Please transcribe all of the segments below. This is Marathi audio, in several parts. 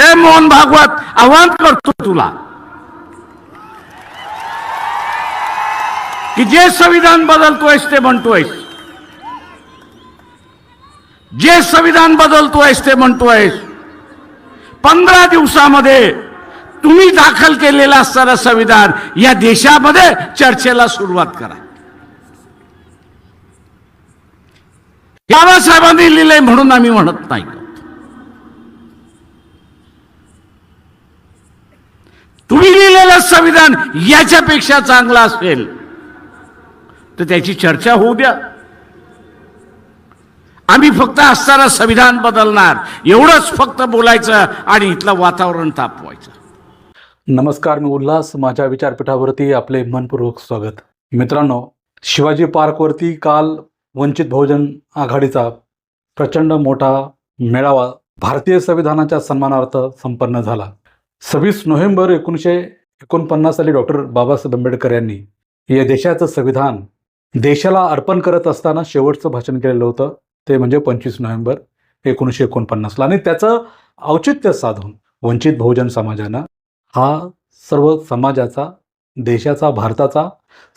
ए मोहन भागवत आव्हान करतो तुला. की जे संविधान बदलतोयस ते म्हणतोयस जे संविधान बदलतोयस ते म्हणतोयस पंधरा दिवसामध्ये तुम्ही दाखल केलेलं असणारं संविधान या देशामध्ये चर्चेला सुरुवात करा. बाबासाहेबांनी लिहिलंय म्हणून आम्ही म्हणत नाही. लिहिलेलं संविधान याच्यापेक्षा चांगलं असेल तर त्याची चर्चा होऊ द्या. आम्ही फक्त असताना संविधान बदलणार एवढंच फक्त बोलायचं आणि इथलं वातावरण तापवायचं. नमस्कार मी उल्हास. माझ्या विचारपीठावरती आपले मनपूर्वक स्वागत. मित्रांनो शिवाजी पार्कवरती काल वंचित बहुजन आघाडीचा प्रचंड मोठा मेळावा भारतीय संविधानाच्या सन्मानार्थ संपन्न झाला. सव्वीस नोव्हेंबर एकोणीसशे एकोणपन्नास साली डॉक्टर बाबासाहेब आंबेडकर यांनी या देशाचं संविधान देशाला अर्पण करत असताना शेवटचं भाषण केलेलं होतं ते म्हणजे पंचवीस नोव्हेंबर एकोणीसशे एकोणपन्नासला. आणि त्याचं औचित्य साधून वंचित बहुजन समाजानं हा सर्व समाजाचा देशाचा भारताचा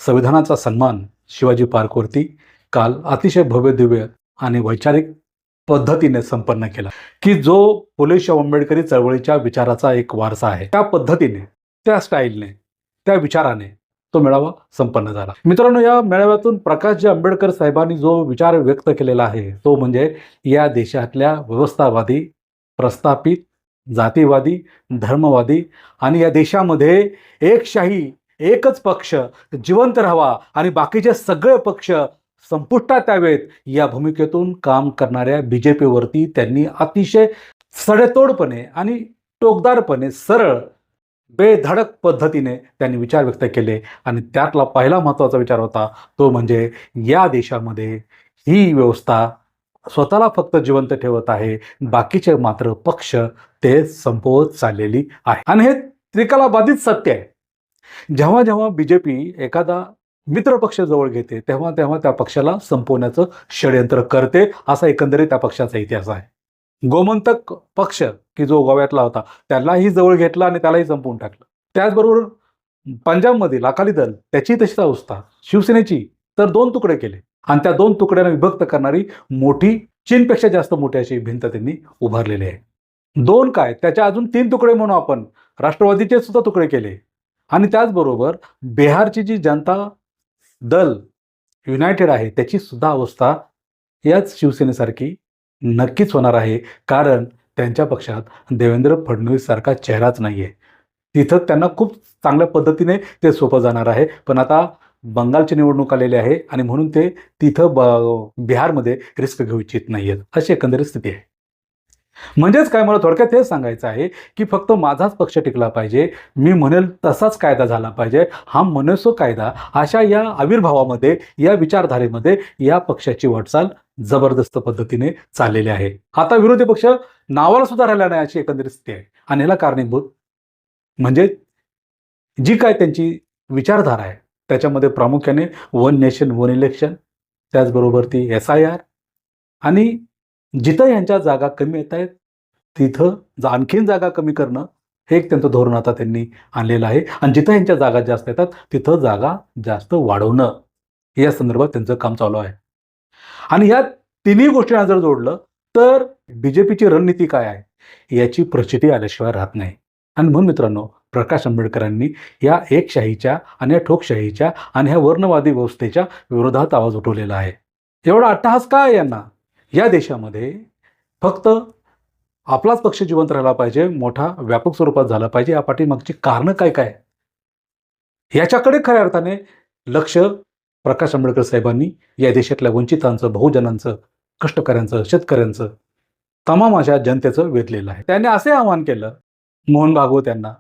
संविधानाचा सन्मान शिवाजी पार्कवरती काल अतिशय भव्य दिव्य आणि वैचारिक पद्धतीने संपन्न केला. की जो फुले शाहू आंबेडकरी चळवळीच्या विचाराचा एक वारसा आहे त्या पद्धतीने त्या स्टाईलने त्या विचाराने तो मेळावा संपन्न झाला. मित्रांनो या मेळाव्यातून प्रकाशजी आंबेडकर साहेबांनी जो विचार व्यक्त केलेला आहे तो म्हणजे या देशातल्या व्यवस्थावादी प्रस्थापित जातीवादी धर्मवादी आणि या देशामध्ये एकशाही एकच पक्ष जिवंत राहावा आणि बाकीचे सगळे पक्ष संपुष्टात यावेत या भूमिकेतून काम करणाऱ्या बी जे पीवरती त्यांनी अतिशय सडेतोडपणे आणि टोकदारपणे सरळ बेधडक पद्धतीने त्यांनी विचार व्यक्त केले. आणि त्यातला पहिला महत्त्वाचा विचार होता तो म्हणजे या देशामध्ये ही व्यवस्था स्वतःला फक्त जिवंत ठेवत आहे बाकीचे मात्र पक्ष ते संपवत चाललेली आहे. आणि हे त्रिकलाबाधित सत्य आहे. जेव्हा जेव्हा बी जे पी एखादा मित्रपक्ष जवळ घेते तेव्हा तेव्हा त्या पक्षाला संपवण्याचं षडयंत्र करते असा एकंदरीत त्या पक्षाचा इतिहास आहे. गोमंतक पक्ष की जो गोव्यातला होता त्यालाही जवळ घेतला आणि त्यालाही संपवून टाकलं. त्याचबरोबर पंजाबमधील अकाली दल त्याची तशीच अवस्था. शिवसेनेची तर दोन तुकडे केले आणि त्या दोन तुकड्यांना विभक्त करणारी मोठी चीनपेक्षा जास्त मोठी अशी भिंत त्यांनी उभारलेली आहे. दोन काय? त्याच्या अजून तीन तुकडे म्हणून आपण राष्ट्रवादीचे सुद्धा तुकडे केले. आणि त्याचबरोबर बिहारची जी जनता दल युनायटेड आहे त्याची सुद्धा अवस्था याच शिवसेनेसारखी नक्कीच होणार आहे. कारण त्यांच्या पक्षात देवेंद्र फडणवीस सारखा चेहराच नाही आहे तिथं त्यांना खूप चांगल्या पद्धतीने ते सोपं जाणार आहे. पण आता बंगालची निवडणूक आलेली आहे आणि म्हणून ते तिथं ब बिहारमध्ये रिस्क घेऊ इच्छित नाही आहेत अशी एकंदरीत स्थिती आहे. म्हणजेच काय मला थोडक्यात हे सांगायचं आहे की फक्त माझाच पक्ष टिकला पाहिजे. मी म्हणेल तसाच कायदा झाला पाहिजे. हा मनसो कायदा अशा या आविर्भावामध्ये या विचारधारेमध्ये या पक्षाची वाटचाल जबरदस्त पद्धतीने चाललेले आहे. आता विरोधी पक्ष नावाला सुद्धा राहिला नाही अशी एकंदरीत स्थिती आहे. आणि याला कारणीभूत म्हणजे जी काय त्यांची विचारधारा आहे त्याच्यामध्ये प्रामुख्याने वन नेशन वन इलेक्शन त्याचबरोबर ती एस आय आर आणि जिथं यांच्या जागा कमी येत आहेत तिथं जा आणखीन जागा कमी करणं हे एक त्यांचं धोरण आता त्यांनी आणलेलं आहे. आणि जिथं यांच्या जागा जास्त येतात तिथं जागा जास्त वाढवणं या संदर्भात त्यांचं काम चालू आहे. आणि या तिन्ही गोष्टींना जर जोडलं तर बी जे पीची रणनीती काय आहे? याची प्रचिती आल्याशिवाय राहत नाही. आणि म्हणून मित्रांनो प्रकाश आंबेडकरांनी या एकशाहीच्या आणि या ठोकशाहीच्या आणि ह्या वर्णवादी व्यवस्थेच्या विरोधात आवाज उठवलेला आहे. एवढा अट्टहास काय यांना? या देशामध्ये फक्त आपलाच पक्ष जिवंत राहिला पाहिजे मोठा व्यापक स्वरूपात झाला पाहिजे या पाठीमागची कारणं काय काय? याच्याकडे खऱ्या अर्थाने लक्ष प्रकाश आंबेडकर साहेबांनी या देशातल्या वंचितांचं बहुजनांचं कष्टकऱ्यांचं शेतकऱ्यांचं तमाम अशा जनतेचं वेधलेलं आहे. त्याने असे आवाहन केलं मोहन भागवत यांना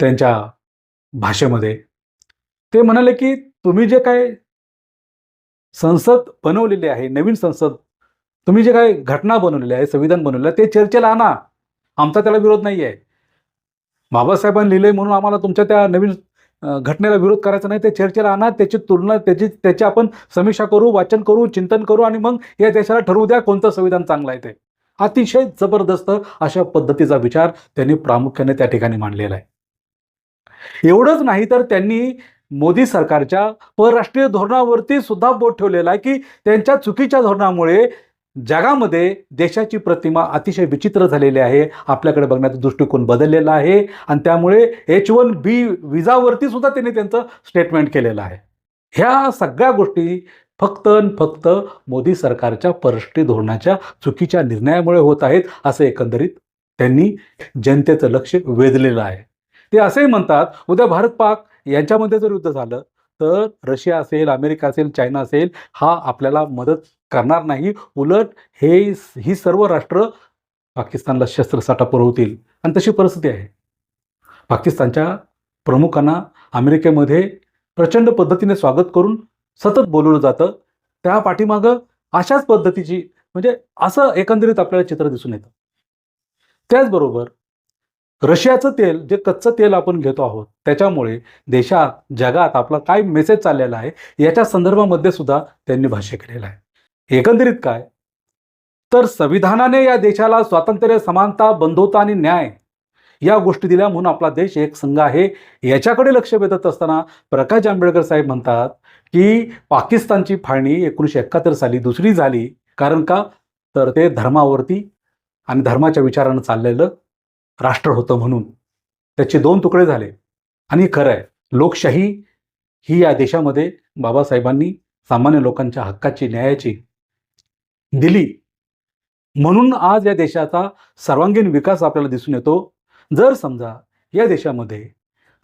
त्यांच्या भाषेमध्ये. ते म्हणाले की तुम्ही जे काय संसद बनवलेली आहे नवीन संसद तुम्ही जे काय घटना बनवलेली आहे संविधान बनवलेलं आहे ते चर्चेला आणा. आमचा त्याला विरोध नाही आहे बाबासाहेबांनी लिहिलंय म्हणून आम्हाला तुमच्या त्या नवीन घटनेला विरोध करायचा नाही ते चर्चेला आणा त्याची तुलना त्याची त्याची आपण समीक्षा करू वाचन करू चिंतन करू आणि मग या देशाला ठरवू द्या कोणतं संविधान चांगलं आहे ते. अतिशय जबरदस्त अशा पद्धतीचा विचार त्यांनी प्रामुख्याने त्या ठिकाणी मांडलेला आहे. एवढंच नाही तर त्यांनी मोदी सरकारच्या परराष्ट्रीय धोरणावरती सुद्धा बोट ठेवलेला आहे की त्यांच्या चुकीच्या धोरणामुळे जगामध्ये देशाची प्रतिमा अतिशय विचित्र झालेली आहे. आपल्याकडे बघण्याचा दृष्टिकोन बदललेला आहे. आणि त्यामुळे एच वन बी विजावरती सुद्धा त्यांनी त्यांचं स्टेटमेंट केलेलं आहे. ह्या सगळ्या गोष्टी फक्त आणि फक्त मोदी सरकारच्या परष्टी धोरणाच्या चुकीच्या निर्णयामुळे होत आहेत असं एकंदरीत त्यांनी जनतेचं लक्ष वेधलेलं आहे. ते असंही म्हणतात उद्या भारत पाक यांच्यामध्ये जर युद्ध झालं तर रशिया असेल अमेरिका असेल चायना असेल हा आपल्याला मदत करणार नाही. उलट हे ही सर्व राष्ट्र पाकिस्तानला शस्त्रसाठा पुरवतील. आणि तशी परिस्थिती आहे. पाकिस्तानच्या प्रमुखांना अमेरिकेमध्ये प्रचंड पद्धतीने स्वागत करून सतत बोलवलं जातं. त्या पाठीमागं अशाच पद्धतीची म्हणजे असं एकंदरीत आपल्याला चित्र दिसून येतं. त्याचबरोबर रशियाचं तेल जे कच्चं तेल आपण घेतो आहोत त्याच्यामुळे देशात जगात आपला काय मेसेज चाललेला आहे याच्या संदर्भामध्ये सुद्धा त्यांनी भाष्य केलेलं आहे. एकंदरीत काय? तर संविधानाने या देशाला स्वातंत्र्य समानता बंधुता आणि न्याय या गोष्टी दिल्या म्हणून आपला देश एक संघ आहे. याच्याकडे लक्ष वेधत असताना प्रकाश आंबेडकर साहेब म्हणतात की पाकिस्तानची फाळणी एकोणीसशे एकाहत्तर साली दुसरी झाली. कारण का? तर ते धर्मावरती आणि धर्माच्या विचारानं चाललेलं राष्ट्र होतं म्हणून. त्याचे दोन तुकडे झाले. आणि खरं आहे लोकशाही ही या देशामध्ये बाबासाहेबांनी सामान्य लोकांच्या हक्काची न्यायाची दिली. म्हणून आज या देशाचा सर्वांगीण विकास आपल्याला दिसून येतो. जर समजा या देशामध्ये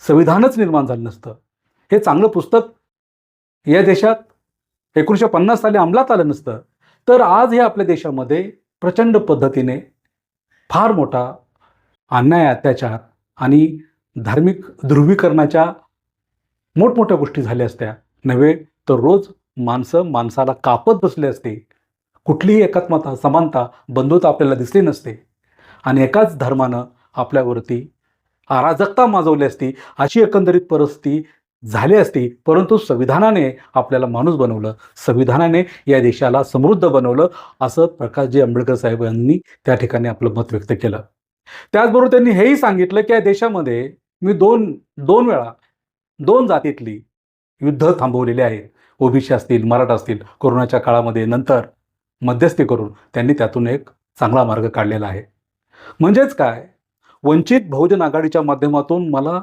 संविधानच निर्माण झालं नसतं हे चांगलं पुस्तक या देशात एकोणीसशे पन्नास साली अंमलात आलं नसतं तर आज हे आपल्या देशामध्ये प्रचंड पद्धतीने फार मोठा अन्याय अत्याचार आणि धार्मिक ध्रुवीकरणाच्या मोठमोठ्या गोष्टी झाल्या असत्या. नव्हे तर रोज माणसं माणसाला कापत बसले असते. कुठलीही एकात्मता समानता बंधुता आपल्याला दिसली नसते. आणि एकाच धर्मानं आपल्यावरती अराजकता माजवली असती अशी एकंदरीत परिस्थिती झाली असती परंतु संविधानाने आपल्याला माणूस बनवलं संविधानाने या देशाला समृद्ध बनवलं असं प्रकाशजी आंबेडकर साहेब यांनी त्या ठिकाणी आपलं मत व्यक्त केलं. त्याचबरोबर त्यांनी हेही सांगितलं की या देशामध्ये मी दोन दोन वेळा दोन जातीतली युद्ध थांबवलेली आहेत. ओबीसी असतील मराठा असतील कोरोनाच्या काळामध्ये नंतर मध्यस्थी करून त्यांनी त्यातून एक चांगला मार्ग काढलेला आहे. म्हणजेच काय? वंचित बहुजन आघाडीच्या माध्यमातून मला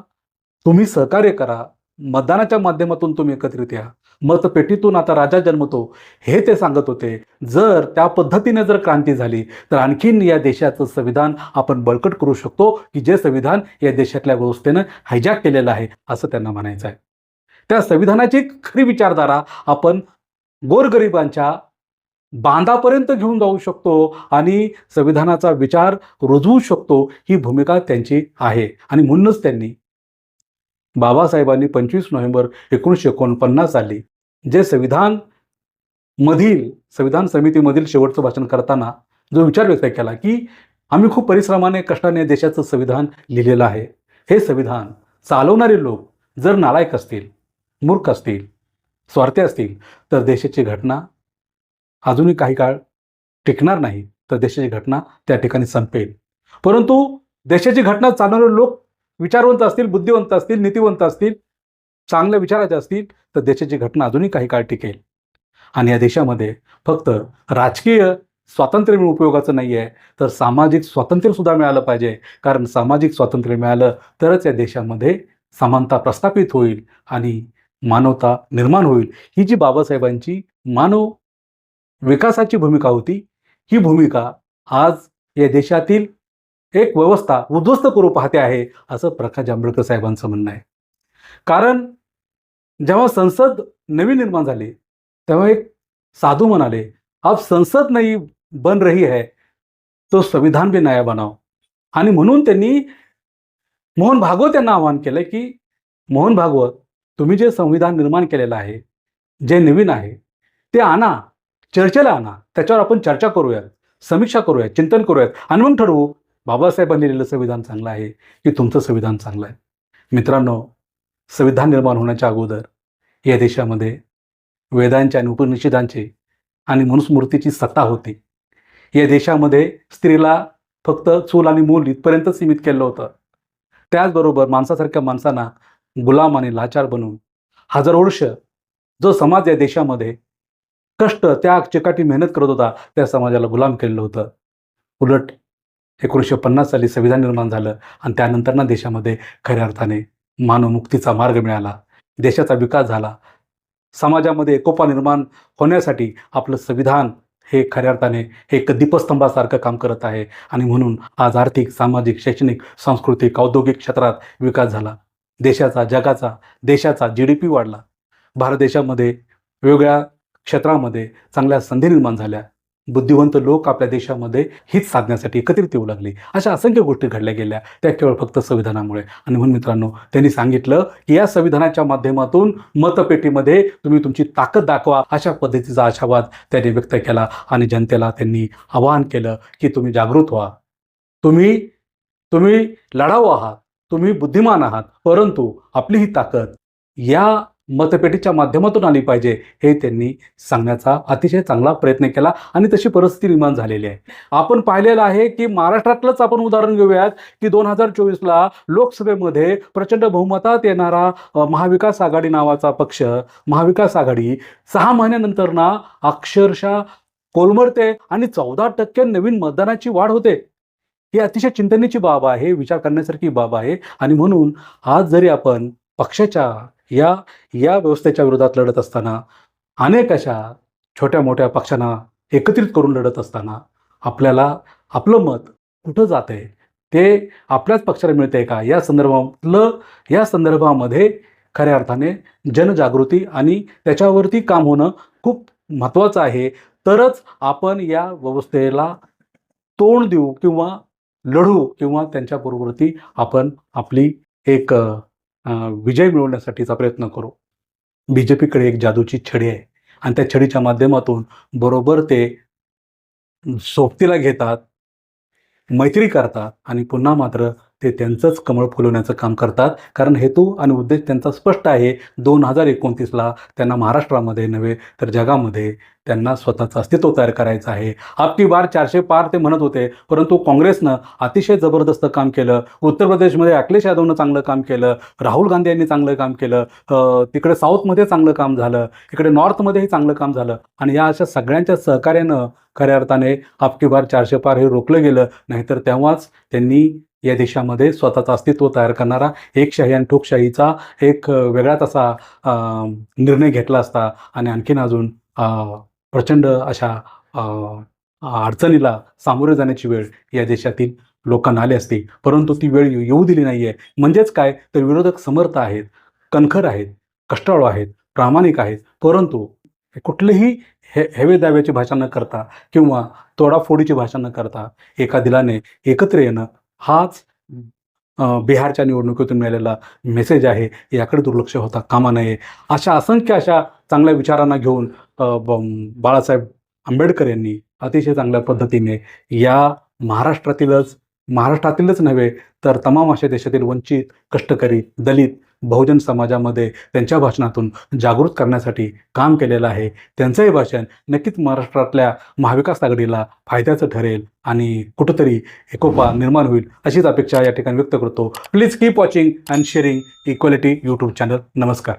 तुम्ही सहकार्य करा. मतदानाच्या माध्यमातून तुम्ही एकत्रित या. मतपेटीतून आता राजा जन्मतो हे ते सांगत होते. जर त्या पद्धतीने जर क्रांती झाली तर आणखीन या देशाचं संविधान आपण बळकट करू शकतो की जे संविधान या देशातल्या व्यवस्थेनं हायजॅक केलेलं आहे असं त्यांना म्हणायचं आहे. त्या संविधानाची खरी विचारधारा आपण गोरगरिबांच्या बांधापर्यंत घेऊन जाऊ शकतो आणि संविधानाचा विचार रुजवू शकतो ही भूमिका त्यांची आहे. आणि म्हणूनच त्यांनी बाबासाहेबांनी पंचवीस नोव्हेंबर एकोणीसशे एकोणपन्नास साली जे संविधान मधील संविधान समितीमधील शेवटचं भाषण करताना जो विचार व्यक्त केला की आम्ही खूप परिश्रमाने कष्टाने देशाचं संविधान लिहिलेलं आहे. हे संविधान चालवणारे लोक जर नालायक असतील मूर्ख असतील स्वार्थी असतील तर देशाची घटना अजूनही काही काळ टिकणार नाही तर देशाची घटना त्या ठिकाणी संपेल. परंतु देशाची घटना चालवणारे लोक विचारवंत असतील बुद्धिवंत असतील नीतिवंत असतील चांगल्या विचाराचे असतील तर देशाची घटना अजूनही काही काळ टिकेल. आणि या देशामध्ये फक्त राजकीय स्वातंत्र्य मिळून उपयोगाचं नाही आहे तर सामाजिक स्वातंत्र्यसुद्धा मिळालं पाहिजे. कारण सामाजिक स्वातंत्र्य मिळालं तरच या देशामध्ये समानता प्रस्थापित होईल आणि मानवता निर्माण होईल. ही जी बाबासाहेबांची मानव विकासाची भूमिका होती. ही भूमिका आज या देशातील एक व्यवस्था उद्ध्वस्त करू पाहते आहे असं प्रकाश आंबेडकर साहेबांचं म्हणणं आहे. कारण जेव्हा संसद नवीन निर्माण झाली तेव्हा एक साधू म्हणाले अब संसद नाही बन रही है तो संविधान भी नया बनाव आणि म्हणून त्यांनी मोहन भागवत यांना आवाहन केलं की मोहन भागवत तुम्ही जे संविधान निर्माण केलेलं आहे जे नवीन आहे ते आणा. चर्चेला आणा. त्याच्यावर आपण चर्चा करूयात समीक्षा करूयात चिंतन करूयात. आणि मग ठरवू बाबासाहेबांनी लिहिलेलं संविधान चांगलं आहे की तुमचं संविधान चांगलं आहे? मित्रांनो संविधान निर्माण होण्याच्या अगोदर या देशामध्ये वेदांचे आणि उपनिषेदांचे आणि मनुस्मृतीची सत्ता होती. या देशामध्ये स्त्रीला फक्त चूल आणि मूल इथपर्यंत सीमित केलं होतं. त्याचबरोबर माणसासारख्या माणसांना गुलाम आणि लाचार बनवून हजारो वर्ष जो समाज या देशामध्ये कष्ट त्या चिकाटी मेहनत करत होता. त्या समाजाला गुलाम केलेलं होतं. उलट एकोणीसशे पन्नास साली संविधान निर्माण झालं आणि त्यानंतर ना देशामध्ये खऱ्या अर्थाने मानवमुक्तीचा मार्ग मिळाला. देशाचा विकास झाला. समाजामध्ये एकोपा निर्माण होण्यासाठी आपलं संविधान हे खऱ्या अर्थाने हे एक दीपस्तंभासारखं काम करत आहे आणि म्हणून आज आर्थिक सामाजिक शैक्षणिक सांस्कृतिक औद्योगिक क्षेत्रात विकास झाला. देशाचा जगाचा देशाचा जी डी पी वाढला. भारत देशामध्ये वेगवेगळ्या क्षेत्रामध्ये चांगल्या संधी निर्माण झाल्या. बुद्धिवंत लोक आपल्या देशामध्ये हित साधण्यासाठी एकत्रित येऊ लागली. अशा असंख्य गोष्टी घडल्या गेल्या त्या केवळ फक्त संविधानामुळे. आणि म्हणून मित्रांनो त्यांनी सांगितलं की या संविधानाच्या माध्यमातून मतपेटीमध्ये तुम्ही तुमची ताकद दाखवा. अशा पद्धतीचा आशावाद त्यांनी व्यक्त केला आणि जनतेला त्यांनी आवाहन केलं की तुम्ही जागृत व्हा. तुम्ही तुम्ही लढाऊ आहात. तुम्ही बुद्धिमान आहात. परंतु आपली ही ताकद या मतपेटीच्या माध्यमातून आली पाहिजे हे त्यांनी सांगण्याचा अतिशय चांगला प्रयत्न केला आणि तशी परिस्थिती निर्माण झालेली आहे. आपण पाहिलेलं आहे की महाराष्ट्रातलंच आपण उदाहरण घेऊयात की दोन हजार चोवीसला लोकसभेमध्ये प्रचंड बहुमतात येणारा महाविकास आघाडी नावाचा पक्ष महाविकास आघाडी सहा महिन्यानंतर ना अक्षरशः कोलमडते आणि चौदा टक्के नवीन मतदानाची वाढ होते. ही अतिशय चिंतनेची बाब आहे विचार करण्यासारखी बाब आहे आणि म्हणून आज जरी आपण पक्षाच्या या या व्यवस्थेच्या विरोधात लढत असताना अनेक अशा छोट्या मोठ्या पक्षांना एकत्रित करून लढत असताना आपल्याला आपलं मत कुठं जात आहे ते आपल्याच पक्षाला मिळते का? या संदर्भातलं या संदर्भामध्ये खऱ्या अर्थाने जनजागृती आणि त्याच्यावरती काम होणं खूप महत्त्वाचं आहे. तरच आपण या व्यवस्थेला तोंड देऊ किंवा लढू किंवा त्यांच्याबरोबरती आपण आपली एक विजय मिळवण्यासाठीचा प्रयत्न करू. बी जे पीकडे एक जादूची छडी आहे आणि त्या छडीच्या माध्यमातून बरोबर ते सोबतीला घेतात मैत्री करतात आणि पुन्हा मात्र ते त्यांचंच कमळ फुलवण्याचं काम करतात. कारण हेतू आणि उद्देश त्यांचा स्पष्ट आहे. दोन हजार एकोणतीसला त्यांना महाराष्ट्रामध्ये नव्हे तर जगामध्ये त्यांना स्वतःचं अस्तित्व तयार करायचं आहे. आपकी बार चारशे पार ते म्हणत होते. परंतु काँग्रेसनं अतिशय जबरदस्त काम केलं. उत्तर प्रदेशमध्ये अखिलेश यादवनं चांगलं काम केलं. राहुल गांधी यांनी चांगलं काम केलं. तिकडे साऊथमध्ये चांगलं काम झालं. इकडे नॉर्थमध्येही चांगलं काम झालं. आणि या अशा सगळ्यांच्या सहकार्यानं खऱ्या अर्थाने आपकी बार चारशे पार हे रोखलं गेलं. नाहीतर तेव्हाच त्यांनी या देशामध्ये स्वतःचं अस्तित्व तयार करणारा एकशाही आणि ठोकशाहीचा एक वेगळाच असा निर्णय घेतला असता आणि आणखीन अजून प्रचंड अशा अडचणीला सामोरे जाण्याची वेळ या देशातील लोकांना आली असती. परंतु ती वेळ येऊ येऊ दिली नाही आहे म्हणजेच काय? तर विरोधक समर्थ आहेत कणखर आहेत कष्टाळू आहेत प्रामाणिक आहेत. परंतु कुठलेही हे हेवे दाव्याची भाषा न करता किंवा तोडाफोडीची भाषा न करता एका दिलाने एकत्र येणं हाच बिहारच्या निवडणुकीतून मिळालेला मेसेज आहे. याकडे दुर्लक्ष होता कामा नये. अशा असंख्य अशा चांगल्या विचारांना घेऊन बाळासाहेब आंबेडकर यांनी अतिशय चांगल्या पद्धतीने या महाराष्ट्रातीलच महाराष्ट्रातीलच नव्हे तर तमाम अशा देशातील वंचित कष्टकरी दलित बहुजन समाजामध्ये त्यांच्या भाषणातून जागृत करण्यासाठी काम केलेलं आहे. त्यांचंही भाषण नक्कीच महाराष्ट्रातल्या महाविकास आघाडीला फायद्याचं ठरेल आणि कुठंतरी एकोपा निर्माण होईल अशीच अपेक्षा या ठिकाणी व्यक्त करतो. Please keep watching and sharing equality YouTube channel नमस्कार.